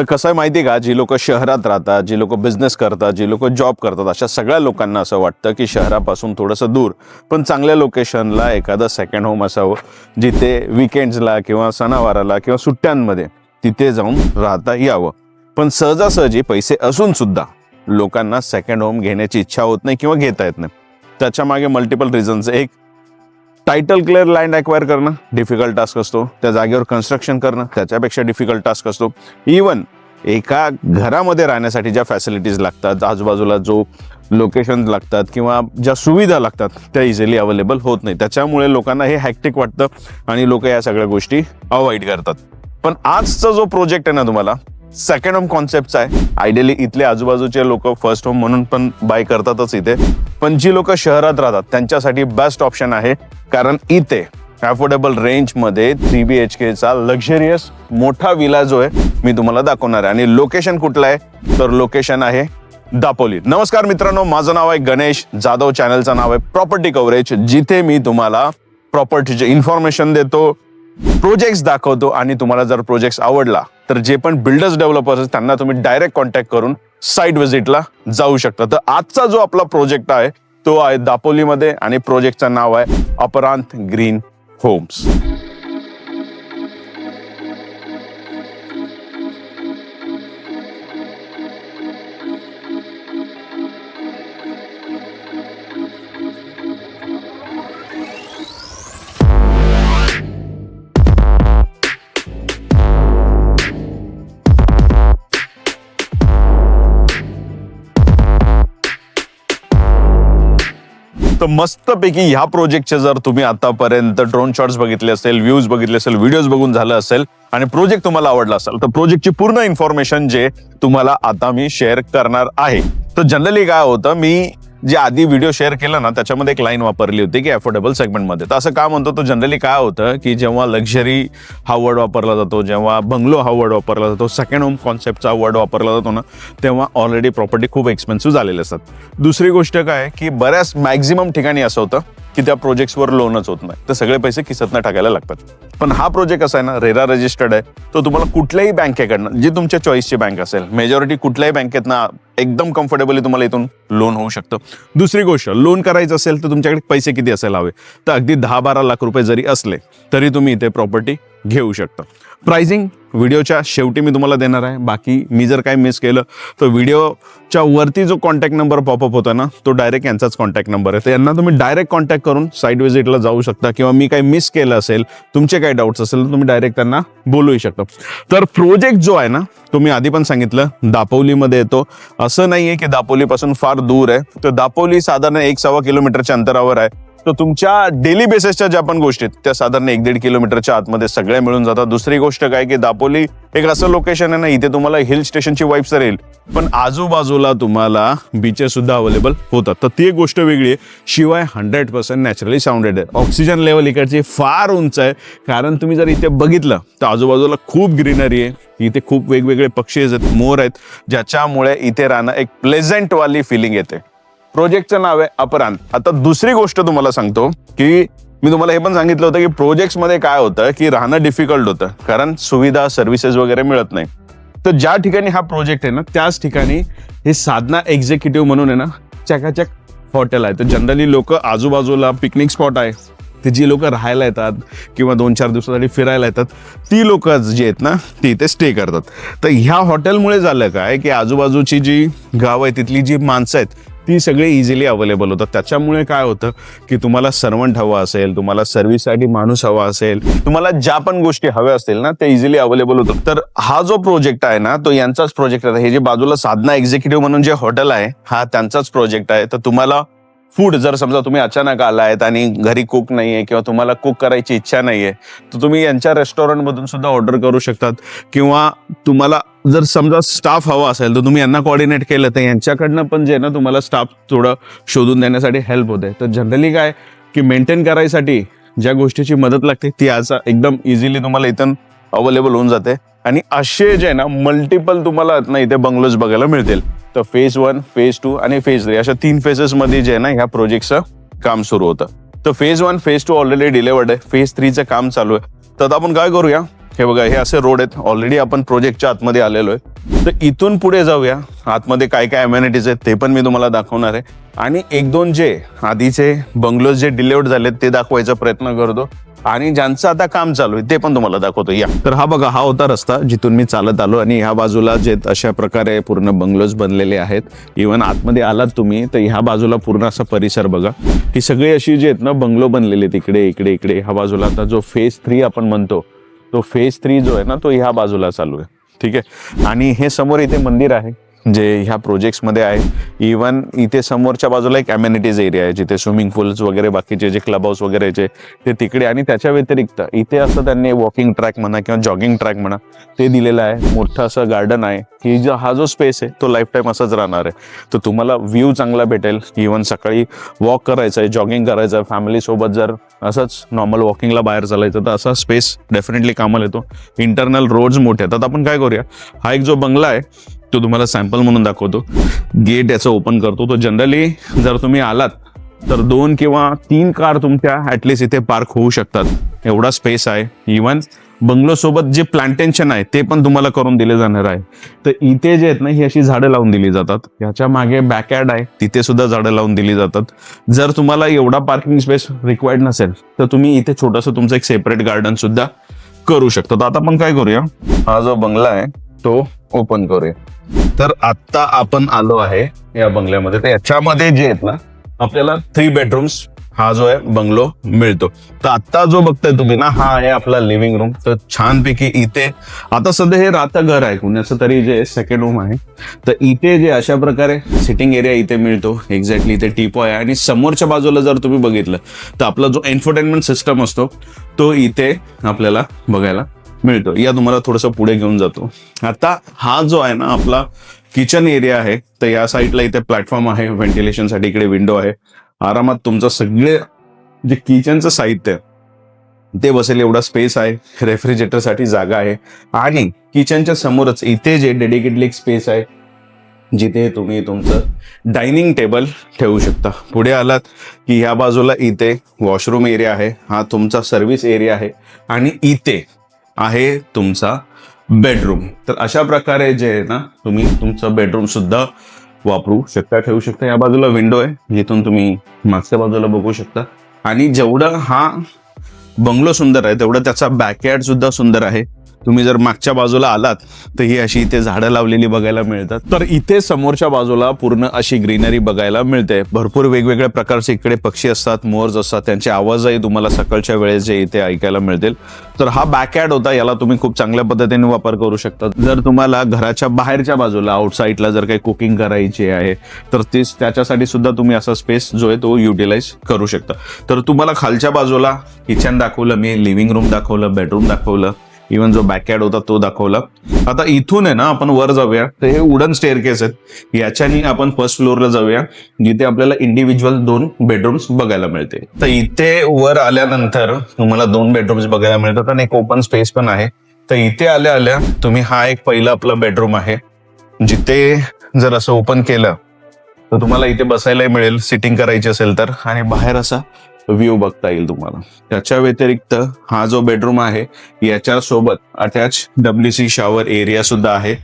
तर कसं आहे माहिती आहे का? जी लोक शहरात राहतात जी लोक बिझनेस करतात जी लोक जॉब करतात अशा सगळ्या लोकांना असं वाटतं की शहरापासून थोडंसं दूर. पण चांगल्या लोकेशनला एखादं सेकंड होम असावं जिथे विकेंड्सला किंवा सणावाराला किंवा सुट्ट्यांमध्ये तिथे जाऊन राहता यावं. पण सहजासहजी पैसे असून सुद्धा लोकांना सेकंड होम घेण्याची इच्छा होत नाही किंवा घेता येत नाही. त्याच्यामागे मल्टिपल रिझन्स एक टायटल क्लिअर लँड अक्वायर करणं डिफिकल्ट टास्क असतो. त्या जागेवर कन्स्ट्रक्शन करणं त्याच्यापेक्षा डिफिकल्ट टास्क असतो. इवन एका घरामध्ये राहण्यासाठी ज्या फॅसिलिटीज लागतात आजूबाजूला जो लोकेशन लागतात किंवा ज्या सुविधा लागतात त्या इझिली अवेलेबल होत नाही. त्याच्यामुळे लोकांना हे हॅक्टिक वाटतं आणि लोक या सगळ्या गोष्टी अवॉइड करतात. पण आजचा जो प्रोजेक्ट आहे ना तुम्हाला सेकंड होम कॉन्सेप्टचा आहे. आयडियली इथले आजूबाजूचे लोक फर्स्ट होम म्हणून पण बाय करतातच इथे. पण जी लोक शहरात राहतात त्यांच्यासाठी बेस्ट ऑप्शन आहे. कारण इथे अफोर्डेबल रेंजमध्ये थ्री बी एच केचा लक्झरियस मोठा विला जो आहे मी तुम्हाला दाखवणार आहे. आणि लोकेशन कुठलं आहे? तर लोकेशन आहे दापोली. नमस्कार मित्रांनो माझं नाव आहे गणेश. जाधव चॅनलचं नाव आहे प्रॉपर्टी कव्हरेज जिथे मी तुम्हाला प्रॉपर्टीचे इन्फॉर्मेशन देतो प्रोजेक्ट्स दाखवतो आणि तुम्हाला जर प्रोजेक्ट्स आवडला तर जे पण बिल्डर्स डेव्हलपर्स त्यांना तुम्ही डायरेक्ट कॉन्टॅक्ट करून साईट व्हिजिटला जाऊ शकता. तर आजचा जो आपला प्रोजेक्ट आहे तो आहे दापोलीमध्ये आणि प्रोजेक्टचं नाव आहे अपरांत ग्रीन होम्स. मस्तपैकी ह्या प्रोजेक्टचे जर तुम्ही आतापर्यंत ड्रोन शॉट्स बघितले असेल व्ह्यूज बघितले असेल व्हिडिओज बघून झालं असेल आणि प्रोजेक्ट तुम्हाला आवडला असेल तर प्रोजेक्टची पूर्ण इन्फॉर्मेशन जे तुम्हाला आता मी शेअर करणार आहे. तर जनरली काय होतं मी जे आधी व्हिडिओ शेअर केला ना त्याच्यामध्ये एक लाईन वापरली होती की अफोर्डेबल सेगमेंटमध्ये तर असं का म्हणतो तो जनरली काय होतं की जेव्हा लक्झरी हा वर्ड वापरला जातो जेव्हा बंगलो हा वर्ड वापरला जातो सेकंड होम कॉन्सेप्टचा वर्ड वापरला जातो ना तेव्हा ऑलरेडी प्रॉपर्टी खूप एक्सपेन्सिव्ह झालेले असतात. दुसरी गोष्ट काय की बऱ्याच मॅक्झिमम ठिकाणी असं होतं की त्या प्रोजेक्ट्सवर लोनच होत नाही. तर सगळे पैसे खिसतनं टाकायला लागतात. पण हा प्रोजेक्ट असा आहे ना रेरा रजिस्टर्ड आहे तो तुम्हाला कुठल्याही बँकेकडनं जी तुमच्या चॉईसची बँक असेल मेजॉरिटी कुठल्याही बँकेतनं एकदम कम्फर्टेबली तुम्हाला इथून लोन होऊ शकतं. दुसरी गोष्ट लोन करायचं असेल तर तुमच्याकडे पैसे किती असायला हवे? तर अगदी दहा बारा लाख रुपये जरी असले तरी तुम्ही इथे प्रॉपर्टी घेऊ शकता. प्राइजिंग व्हिडिओच्या शेवटी मी तुम्हाला देणार आहे. बाकी मी जर काही मिस केलं तर व्हिडिओच्या वरती जो कॉन्टॅक्ट नंबर पॉपअप होता ना तो डायरेक्ट यांचाच कॉन्टॅक्ट नंबर आहे. तर यांना तुम्ही डायरेक्ट कॉन्टॅक्ट करून साईट विजिटला जाऊ शकता किंवा मी काही मिस केलं असेल तुमचे काही डाऊट्स असेल तर तुम्ही डायरेक्ट त्यांना बोलूही शकता. तर प्रोजेक्ट जो आहे ना तो मी आधी पण सांगितलं दापोलीमध्ये येतो. असं नाही आहे की दापोलीपासून फार दूर आहे. तर दापोली साधारण एक सव्वा किलोमीटरच्या अंतरावर आहे. तर तुमच्या डेली बेसिसच्या ज्या पण गोष्टी आहेत त्या साधारण एक दीड किलोमीटरच्या आतमध्ये सगळ्या मिळून जातात. दुसरी गोष्ट काय की दापोली एक असं लोकेशन आहे ना इथे तुम्हाला हिल स्टेशनची वाईफ तर येईल. पण आजूबाजूला तुम्हाला बीचेस सुद्धा अवेलेबल होतात. तर ती एक गोष्ट वेगळी आहे. शिवाय हंड्रेड पर्सेंट नॅचरली साऊंडेड आहे. ऑक्सिजन लेवल इकडची फार उंच आहे. कारण तुम्ही जर इथे बघितलं तर आजूबाजूला खूप ग्रीनरी आहे. इथे खूप वेगवेगळे पक्षी आहेत मोर आहेत ज्याच्यामुळे इथे राहणं एक प्लेझंटवाली फिलिंग येते. प्रोजेक्टचं नाव आहे अपरांत आता दुसरी गोष्ट तुम्हाला सांगतो की मी तुम्हाला हे पण सांगितलं होतं की प्रोजेक्ट्समध्ये काय होतं की राहणं डिफिकल्ट होतं कारण सुविधा सर्व्हिसेस वगैरे मिळत नाही. तर ज्या ठिकाणी हा प्रोजेक्ट आहे ना त्याच ठिकाणी हे साधना एक्झिक्युटिव्ह म्हणून आहे ना चकाचक हॉटेल आहे. तर जनरली लोक आजूबाजूला पिकनिक स्पॉट आहे. ते जी लोक राहायला येतात किंवा दोन चार दिवसासाठी फिरायला येतात ती लोक जी आहेत ना ती इथे स्टे करतात. तर ह्या हॉटेलमुळे झालं काय की आजूबाजूची जी गावं आहे तिथली जी माणसं आहेत ती सगळी इझिली अवेलेबल होतात. त्याच्यामुळे काय होतं की तुम्हाला सर्वंट हवा असेल तुम्हाला सर्व्हिससाठी माणूस हवा असेल तुम्हाला ज्या पण गोष्टी हव्या असतील ना ते इझिली अवेलेबल होतात. तर हा जो प्रोजेक्ट आहे ना तो यांचाच प्रोजेक्ट आहे. हे जे बाजूला साधना एक्झिक्युटिव्ह म्हणून जे हॉटेल आहे हा त्यांचाच प्रोजेक्ट आहे. तर तुम्हाला फूड जर समजा तुम्ही अचानक आलायत आणि घरी कुक नाही आहे किंवा तुम्हाला कुक करायची इच्छा नाही आहे तर तुम्ही यांच्या रेस्टॉरंटमधून सुद्धा ऑर्डर करू शकतात. किंवा तुम्हाला जर समजा स्टाफ हवा असेल तर तुम्ही यांना कॉर्डिनेट केलं तर यांच्याकडनं पण जे ना तुम्हाला स्टाफ थोडं शोधून देण्यासाठी हेल्प होते. तर जनरली काय की मेंटेन करायसाठी ज्या गोष्टीची मदत लागते ती आज एकदम इझिली तुम्हाला इथून अवेलेबल होऊन जाते. आणि असे जे आहे ना मल्टिपल तुम्हाला ना इथे बंगलोज बघायला मिळतील. तर फेज वन फेज टू आणि फेज थ्री अशा तीन फेजेसमध्ये जे आहे ना ह्या प्रोजेक्टचं काम सुरू होतं. तर phase one phase two already delivered आहे. फेज थ्रीचं काम चालू आहे. तर आता आपण काय करूया? हे बघा हे असे रोड आहेत. ऑलरेडी आपण प्रोजेक्टच्या आतमध्ये आलेलो आहे. तर इथून पुढे जाऊया. आतमध्ये काय काय अम्युनिटीज आहेत ते पण मी तुम्हाला दाखवणार आहे. आणि एक दोन जे आधीचे बंगलोज जे डिलेवर्ड झालेत ते दाखवायचा प्रयत्न करतो. आणि ज्यांचं आता काम चालू आहे ते पण तुम्हाला दाखवतो. या. तर हा बघा हा होता रस्ता जिथून मी चालत आलो आणि ह्या बाजूला जे अशा प्रकारे पूर्ण बंगलोज बनलेले आहेत इवन आतमध्ये आलात तुम्ही तर ह्या बाजूला पूर्ण असा परिसर बघा. ही सगळी अशी जी आहेत ना बंगलो बनलेले आहेत इकडे इकडे ह्या बाजूला आता जो फेज थ्री आपण म्हणतो तो फेज थ्री जो आहे ना तो ह्या बाजूला चालू आहे. ठीक आहे? आणि हे समोर इथे मंदिर आहे. जे ह्या प्रोजेक्ट्समध्ये आहे. इवन इथे समोरच्या बाजूला एक अम्युनिटीज एरिया आहे जिथे स्विमिंग पूल्स वगैरे बाकीचे जे क्लब हाऊस वगैरे जे ते तिकडे. आणि त्याच्या व्यतिरिक्त इथे असं त्यांनी वॉकिंग ट्रॅक म्हणा किंवा जॉगिंग ट्रॅक म्हणा ते दिलेलं आहे. मोठं असं गार्डन आहे. की जो हा जो स्पेस आहे तो लाईफ टाईम असाच राहणार आहे. तर तुम्हाला व्ह्यू चांगला भेटेल. इवन सकाळी वॉक करायचं आहे जॉगिंग करायचं आहे फॅमिलीसोबत जर असंच नॉर्मल वॉकिंगला बाहेर चालायचं तर असा स्पेस डेफिनेटली कामाला येतो. इंटरनल रोड्स मोठे आहेत. आता आपण काय करूया? हा एक जो बंगला आहे तो तुम्हाला सॅम्पल म्हणून दाखवतो. गेट याचं ओपन करतो. तो जनरली जर तुम्ही आलात तर दोन किंवा तीन कार तुमच्या ॲटलिस्ट इथे पार्क होऊ शकतात. एवढा स्पेस आहे. इवन बंगलो सोबत जे प्लांटेशन आहे ते पण तुम्हाला करून दिले जाणार आहे. तर इथे जे आहेत ना ही अशी झाडं लावून दिली जातात. याच्या मागे बॅकयार्ड आहे. तिथे सुद्धा झाडं लावून दिली जातात. जर तुम्हाला एवढा पार्किंग स्पेस रिक्वायर्ड नसेल तर तुम्ही इथे छोटंसं तुमचं एक सेपरेट गार्डन सुद्धा करू शकता. तर आता आपण काय करूया? हा जो बंगला आहे तो ओपन करूया. तर आता आपण आलो आहे या बंगल्यामध्ये. तर याच्यामध्ये जे आहेत ना आपल्याला थ्री बेडरूम्स हा जो आहे बंगलो मिळतो. तर आता जो बघताय तुम्ही ना हा आहे आपला लिव्हिंग रूम तर छानपैकी इथे आता सध्या हे राहतं घर आहे कुणाचं तरी जे सेकंड रूम आहे तर इथे जे अशा प्रकारे सिटिंग एरिया इथे मिळतो एक्झॅक्टली इथे टीपॉय आहे. आणि समोरच्या बाजूला जर तुम्ही बघितलं तर आपला जो एन्टरटेनमेंट सिस्टम असतो तो इथे आपल्याला बघायला मिळतो. या तुम्हाला थोडंसं पुढे घेऊन जातो. आता हा जो आहे ना आपला किचन एरिया आहे तर या साईडला इथे प्लॅटफॉर्म आहे व्हेंटिलेशनसाठी इकडे विंडो आहे. आरामात तुमचं सगळे जे किचनचं साहित्य ते बसेल एवढा स्पेस आहे. रेफ्रिजरेटरसाठी जागा आहे. आणि किचनच्या समोरच इथे जे डेडिकेटली एक स्पेस आहे जिथे तुम्ही तुमचं डायनिंग टेबल ठेवू शकता. पुढे आलात की ह्या बाजूला इथे वॉशरूम एरिया आहे. हा तुमचा सर्व्हिस एरिया आहे. आणि इथे आहे तुमचा बेडरूम तर अशा प्रकारे जे आहे ना तुम्ही तुमचं बेडरूम सुद्धा वापरू शकता ठेवू शकता. या बाजूला विंडो आहे. जिथून तुम्ही मागच्या बाजूला बघू शकता. आणि जेवढं हा बंगलो सुंदर आहे तेवढं त्याचा बॅकयार्ड सुद्धा सुंदर आहे. तुम्ही जर मागच्या बाजूला आलात तर ही अशी इथे झाडं लावलेली बघायला मिळतात. तर इथे समोरच्या बाजूला पूर्ण अशी ग्रीनरी बघायला मिळते. भरपूर वेगवेगळ्या प्रकारचे इकडे पक्षी असतात मोर्स असतात त्यांचे आवाजही तुम्हाला सकाळच्या वेळेस जे इथे ऐकायला मिळतील. तर हा बॅकॅड होता याला तुम्ही खूप चांगल्या पद्धतीने वापर करू शकता. जर तुम्हाला घराच्या बाहेरच्या बाजूला आउटसाईडला जर काही कुकिंग करायची आहे तर तेच त्याच्यासाठी सुद्धा तुम्ही असा स्पेस जो आहे तो युटिलाइज करू शकता. तर तुम्हाला खालच्या बाजूला किचन दाखवलं मी लिव्हिंग रूम दाखवलं बेडरूम दाखवलं. इव्हन जो बॅकयार्ड होता तो दाखवला. आता इथून आहे ना आपण वर जाऊया. तर हे वुडन स्टेअर केस आहेत. याच्यानी आपण फर्स्ट फ्लोअरला जाऊया जिथे आपल्याला इंडिव्हिज्युअल दोन बेडरूम्स बघायला मिळते. तर इथे वर आल्यानंतर तुम्हाला दोन बेडरूम्स बघायला मिळतात आणि एक ओपन स्पेस पण आहे. तर इथे आल्या आल्या तुम्ही हा एक पहिला आपला बेडरूम आहे. जिथे जर असं ओपन केलं तर तुम्हाला इथे बसायलाही मिळेल सिटिंग करायची असेल तर. आणि बाहेर असा व्ह्यू बघता येईल तुम्हाला. त्याच्या व्यतिरिक्त हा जो बेडरूम आहे याच्या सोबत attach W C shower area सुद्धा आहे.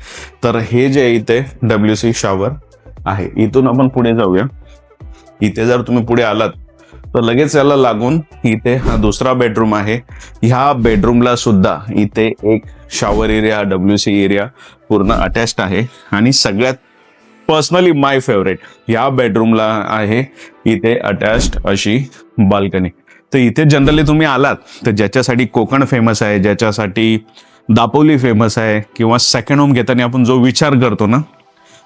तर हे जे इथे डब्ल्यू सी शॉवर आहे. इथून आपण पुढे जाऊया. इथे जर तुम्ही पुढे आलात तर लगेच याला लागून इथे हा दुसरा बेडरूम आहे. ह्या बेडरूमला सुद्धा इथे एक shower area W C area पूर्ण अटॅच्ड आहे. आणि सगळ्यात पर्सनली माय फेवरेट या बेडरूमला आहे इथे अटॅच्ड अशी बाल्कनी तर इथे जनरली तुम्ही आलात तर ज्याच्यासाठी कोकण फेमस आहे ज्याच्यासाठी दापोली फेमस आहे किंवा सेकंड होम घेताना आपण जो विचार करतो ना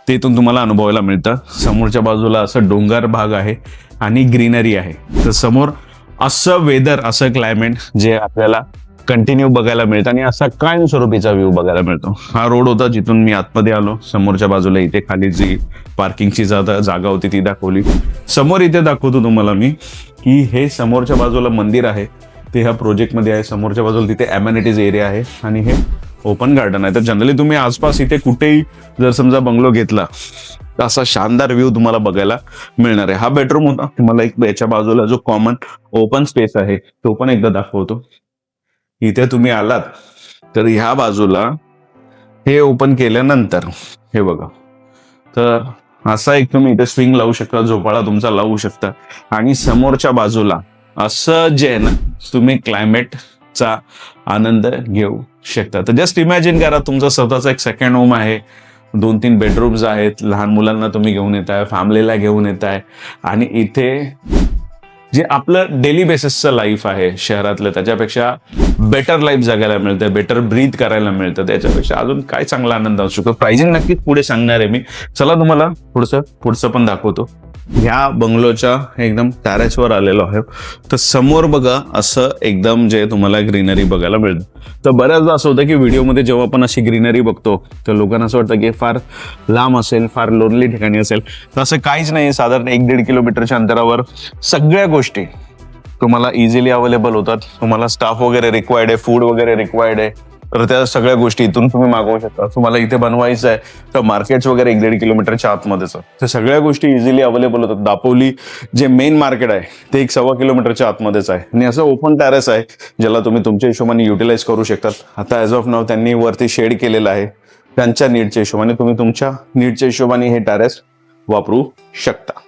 ते इथून तुम्हाला अनुभवायला मिळतं. समोरच्या बाजूला असं डोंगर भाग आहे आणि ग्रीनरी आहे. तर समोर असं वेदर असं क्लायमेट जे आपल्याला कंटिन्यू बघायला मिळतं आणि असा कायमस्वरूपीचा व्ह्यू बघायला मिळतो. हा रोड होता जिथून मी आतमध्ये आलो. समोरच्या बाजूला इथे खाली जी पार्किंगची जागा जागा होती ती दाखवली. समोर इथे दाखवतो तुम्हाला मी की हे समोरच्या बाजूला मंदिर आहे. ते ह्या प्रोजेक्टमध्ये आहे. समोरच्या बाजूला तिथे ॲम्युनिटीज एरिया आहे आणि हे ओपन गार्डन आहे. तर जनरली तुम्ही आसपास इथे कुठेही जर समजा बंगलो घेतला तर असा शानदार व्ह्यू तुम्हाला बघायला मिळणार आहे. हा बेडरूम होता. तुम्हाला एक याच्या बाजूला जो कॉमन ओपन स्पेस आहे तो पण एकदा दाखवतो. इथे तुम्ही आलात तर ह्या बाजूला हे ओपन केल्यानंतर हे बघा. तर असा एक तुम्ही इथे स्विंग लावू शकता झोपाळा तुमचा लावू शकता. आणि समोरच्या बाजूला असं जे आहे ना तुम्ही क्लायमेटचा आनंद घेऊ शकता. तर जस्ट इमॅजिन करा तुमचा स्वतःचा एक सेकंड होम आहे. दोन तीन बेडरूम्स आहेत. लहान मुलांना तुम्ही घेऊन येत आहे फॅमिलीला घेऊन येत आहे आणि इथे जे आपलं डेली बेसिसचं लाईफ आहे शहरातलं त्याच्यापेक्षा बेटर लाईफ जगायला मिळतं बेटर ब्रीथ करायला मिळतं त्याच्यापेक्षा अजून काय चांगला आनंद असू शकतो? प्राइजिंग नक्कीच पुढे सांगणार आहे मी. चला तुम्हाला पुढचं पुढचं पण दाखवतो. ह्या बंगलोच्या एकदम टॅरेसवर आलेलो आहे तर समोर बघा असं एकदम जे तुम्हाला ग्रीनरी बघायला मिळतं. तर बऱ्याचदा असं होतं की व्हिडिओमध्ये जेव्हा आपण अशी ग्रीनरी बघतो तर लोकांना असं वाटतं की फार लांब असेल फार लोनली ठिकाणी असेल. तर असं काहीच नाही साधारण एक दीड किलोमीटरच्या अंतरावर सगळ्या गोष्टी तुम्हाला इझिली अवेलेबल होतात. तुम्हाला स्टाफ वगैरे रिक्वायर्ड आहे फूड वगैरे रिक्वायर्ड आहे. तर त्या सगळ्या गोष्टी इथून तुम्ही मागवू शकता. तुम्हाला इथे बनवायचं आहे तर मार्केट्स वगैरे एक दीड किलोमीटरच्या आतमध्येच. तर सगळ्या गोष्टी इझिली अवेलेबल होतात. दापोली जे मेन मार्केट आहे ते एक सव्वा किलोमीटरच्या आतमध्येच आहे. आणि असं ओपन टॅरेस आहे ज्याला तुम्ही तुमच्या हिशोबाने युटिलाइज करू शकतात. आता ॲज ऑफ नाव त्यांनी वरती शेड केलेलं आहे. त्यांच्या नीडच्या हिशोबाने तुम्ही तुमच्या नीडच्या हिशोबाने हे टॅरेस वापरू शकता.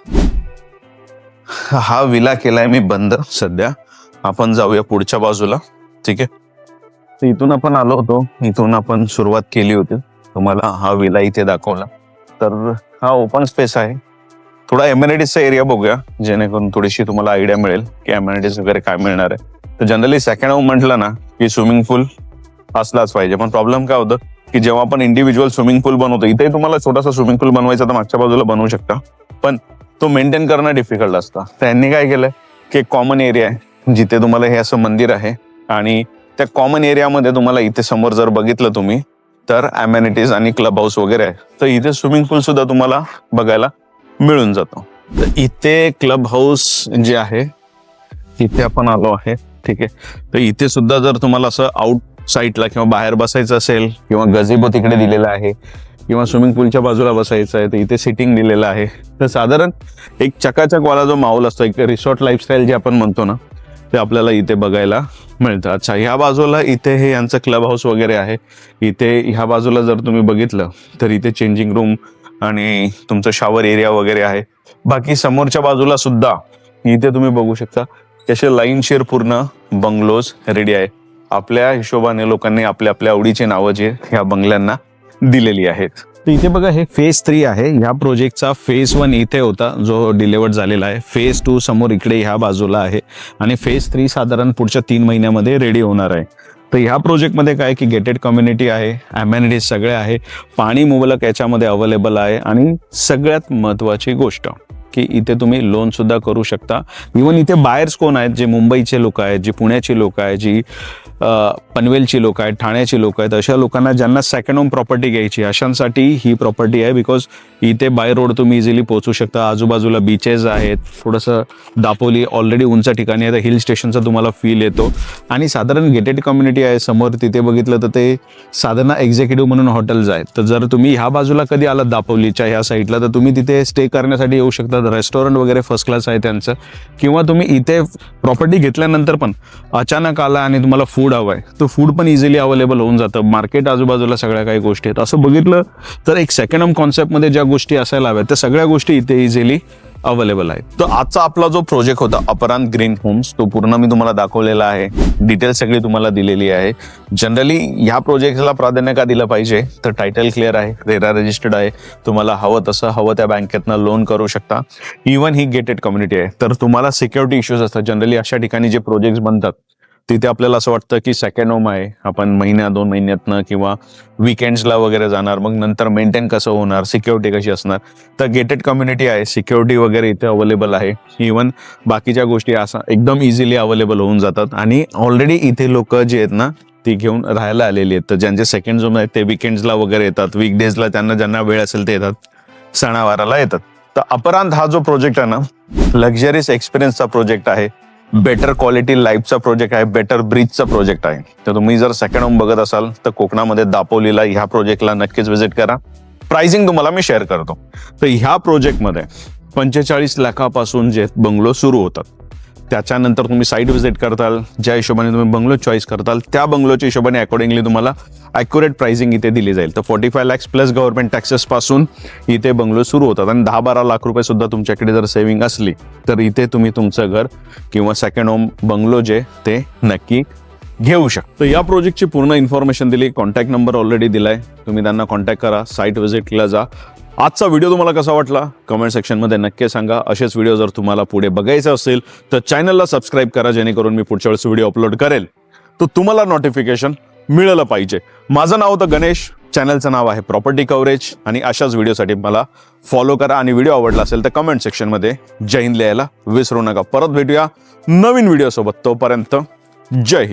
हा विला केलाय मी बंद सध्या. आपण जाऊया पुढच्या बाजूला. ठीक आहे? तर इथून आपण आलो होतो. इथून आपण सुरुवात केली होती. तुम्हाला हा विला इथे दाखवला. तर हा ओपन स्पेस आहे. थोडा एम्युनिटीजचा एरिया बघूया. जेणेकरून थोडीशी तुम्हाला आयडिया मिळेल की एम्युनिटीज वगैरे काय मिळणार आहे. तर जनरली सेकंड होम म्हटलं ना की स्विमिंग पूल असलाच पाहिजे. पण प्रॉब्लेम काय होतं की जेव्हा आपण इंडिव्हिज्युअल स्विमिंग पूल बनवतो इथे तुम्हाला छोटासा स्विमिंग पूल बनवायचा तर मागच्या बाजूला बनवू शकता. पण तो मेंटेन करणं डिफिकल्ट असतं. त्यांनी काय केलंय की एक कॉमन एरिया आहे जिथे तुम्हाला हे असं मंदिर आहे. आणि त्या कॉमन एरियामध्ये तुम्हाला इथे समोर जर बघितलं तुम्ही तर अमेनिटीज आणि क्लब हाऊस वगैरे आहे. तर इथे स्विमिंग पूल सुद्धा तुम्हाला बघायला मिळून जातो. तर इथे क्लब हाऊस जे आहे इथे आपण आलो आहे ठीक आहे. तर इथे सुद्धा जर तुम्हाला असं आउट साईडला किंवा बाहेर बसायचं असेल किंवा गझिबो तिकडे दिलेला आहे किंवा स्विमिंग पूलच्या बाजूला बसायचं आहे तर इथे सिटिंग दिलेलं आहे. तर साधारण एक चकाचकवाला जो माहोल असतो एक रिसॉर्ट लाईफस्टाईल जे आपण म्हणतो ना ते आपल्याला इथे बघायला मिळतं. अच्छा ह्या बाजूला इथे हे यांचं क्लब हाऊस वगैरे आहे. इथे ह्या बाजूला जर तुम्ही बघितलं तर इथे चेंजिंग रूम आणि तुमचं शॉवर एरिया वगैरे आहे. बाकी समोरच्या बाजूला सुद्धा इथे तुम्ही बघू शकता तसे लाईनशेर पूर्ण बंगलोज रेडी आहे. आपल्या हिशोबाने लोकांनी आपल्या आपल्या आवडीचे नावं जे ह्या बंगल्यांना दिलेली आहेत. तर इथे बघा हे फेज थ्री आहे. ह्या प्रोजेक्टचा फेज वन इथे होता जो डिलेवर्ड झालेला आहे. फेज टू समोर इकडे ह्या बाजूला आहे. आणि फेज थ्री साधारण पुढच्या तीन महिन्यामध्ये रेडी होणार आहे. तर ह्या प्रोजेक्टमध्ये काय की गेटेड कम्युनिटी आहे ॲम्युनिटीज सगळे आहे पाणी मुबलक याच्यामध्ये अवेलेबल आहे आणि सगळ्यात महत्त्वाची गोष्ट की इथे तुम्ही लोनसुद्धा करू शकता. इवन इथे बायर्स कोण आहेत जे मुंबईचे लोक आहेत जी पुण्याची लोक आहेत जी पनवेलची लोक आहेत ठाण्याची लोक आहेत अशा लोकांना ज्यांना सेकंड होम प्रॉपर्टी घ्यायची अशांसाठी ही प्रॉपर्टी आहे बिकॉज इथे बाय रोड तुम्ही इझिली पोहोचू शकता. आजूबाजूला बीचेस आहेत थोडंसं दापोली ऑलरेडी उंच ठिकाणी आहे तर हिल स्टेशनचा तुम्हाला फील येतो. आणि साधारण गेटेड कम्युनिटी आहे समोर तिथे बघितलं तर ते साधना एक्झिक्युटिव्ह म्हणून हॉटेल्स आहेत. तर जर तुम्ही ह्या बाजूला कधी आलात दापोलीच्या ह्या साईडला तर तुम्ही तिथे स्टे करण्यासाठी येऊ शकता. रेस्टॉरंट वगैरे फर्स्ट क्लास आहे त्यांचं. किंवा तुम्ही इथे प्रॉपर्टी घेतल्यानंतर पण अचानक आला आणि तुम्हाला फूड हवं आहे तर फूड पण इझिली अवेलेबल होऊन जातं. मार्केट आजूबाजूला सगळ्या काही गोष्टी आहेत. असं बघितलं तर एक सेकंड होम कॉन्सेप्टमध्ये ज्या गोष्टी असायला हव्यात त्या सगळ्या गोष्टी इथे इझिली अवेलेबल आहेत. तर आजचा आपला जो प्रोजेक्ट होता अपरांत ग्रीन होम्स तो पूर्ण मी तुम्हाला दाखवलेला आहे. डिटेल सगळी तुम्हाला दिलेली आहे. जनरली ह्या प्रोजेक्टला प्राधान्य का दिलं पाहिजे? तर टायटल क्लिअर आहे रेरा रजिस्टर्ड आहे. तुम्हाला हवं तसं हवं त्या बँकेतनं लोन करू शकता. इवन ही गेटेड कम्युनिटी आहे. तर तुम्हाला सिक्युरिटी इश्यूज असतात. जनरली अशा ठिकाणी जे प्रोजेक्ट बनतात तिथे आपल्याला असं वाटतं की सेकंड होम आहे. आपण महिन्या दोन महिन्यातनं किंवा विकेंड्सला वगैरे जाणार मग नंतर मेंटेन कसं होणार सिक्युरिटी कशी असणार? तर गेटेड कम्युनिटी आहे सिक्युरिटी वगैरे इथे अवेलेबल आहे. इवन बाकीच्या गोष्टी असं एकदम इझिली अवेलेबल होऊन जातात. आणि ऑलरेडी इथे लोक जे आहेत ना ती घेऊन राहायला आलेली आहेत. तर ज्यांचे सेकंड झोन आहेत ते विकेंड्सला वगैरे येतात. वीकडेजला त्यांना ज्यांना वेळ असेल ते येतात. सणावाराला येतात. तर अपरांत हा जो प्रोजेक्ट आहे ना लक्झरीज एक्सपिरियन्सचा प्रोजेक्ट आहे. बेटर क्वालिटी लाईफचा प्रोजेक्ट आहे बेटर ब्रिजचा प्रोजेक्ट आहे. तर तुम्ही जर सेकंड होम बघत असाल तर कोकणामध्ये दापोलीला ह्या प्रोजेक्टला नक्कीच व्हिजिट करा. प्राइसिंग तुम्हाला मी शेअर करतो. तर ह्या प्रोजेक्टमध्ये पंचेचाळीस लाखापासून जे बंगलो सुरू होतात. त्याच्यानंतर तुम्ही साईट व्हिजिट करताल ज्या हिशोबाने तुम्ही बंगलो चॉईस करताल त्या बंगलोच्या हिशोबाने अकॉर्डिंगली तुम्हाला ॲक्युरेट प्राइसिंग इथे दिली जाईल. तर forty five lakhs plus government टॅक्सेसपासून इथे बंगलो सुरू होतात. आणि दहा बारा लाख रुपयेसुद्धा तुमच्याकडे जर सेव्हिंग असली तर इथे तुम्ही तुमचं घर किंवा सेकंड होम बंगलो जे ते नक्की घेऊ शकता. या प्रोजेक्टची पूर्ण इन्फॉर्मेशन दिली. कॉन्टॅक्ट नंबर ऑलरेडी दिलाय. तुम्ही त्यांना कॉन्टॅक्ट करा. साईट व्हिजिटला जा. आजचा व्हिडिओ तुम्हाला कसा वाटला? कमेंट सेक्शनमध्ये नक्की सांगा. असेच व्हिडिओ जर तुम्हाला पुढे बघायचे असेल तर चॅनलला सबस्क्राईब करा जेणेकरून मी पुढच्या वेळेस व्हिडिओ अपलोड करेल. तर तुम्हाला नोटिफिकेशन मिळालं पाहिजे. माझं नाव होतं गणेश. चॅनलचं नाव आहे प्रॉपर्टी कव्हरेज आणि अशाच व्हिडिओसाठी मला फॉलो करा. आणि व्हिडिओ आवडला असेल तर कमेंट सेक्शनमध्ये जय हिंद लिहायला विसरू नका. परत भेटूया नवीन व्हिडिओसोबत. तोपर्यंत जय हिंद.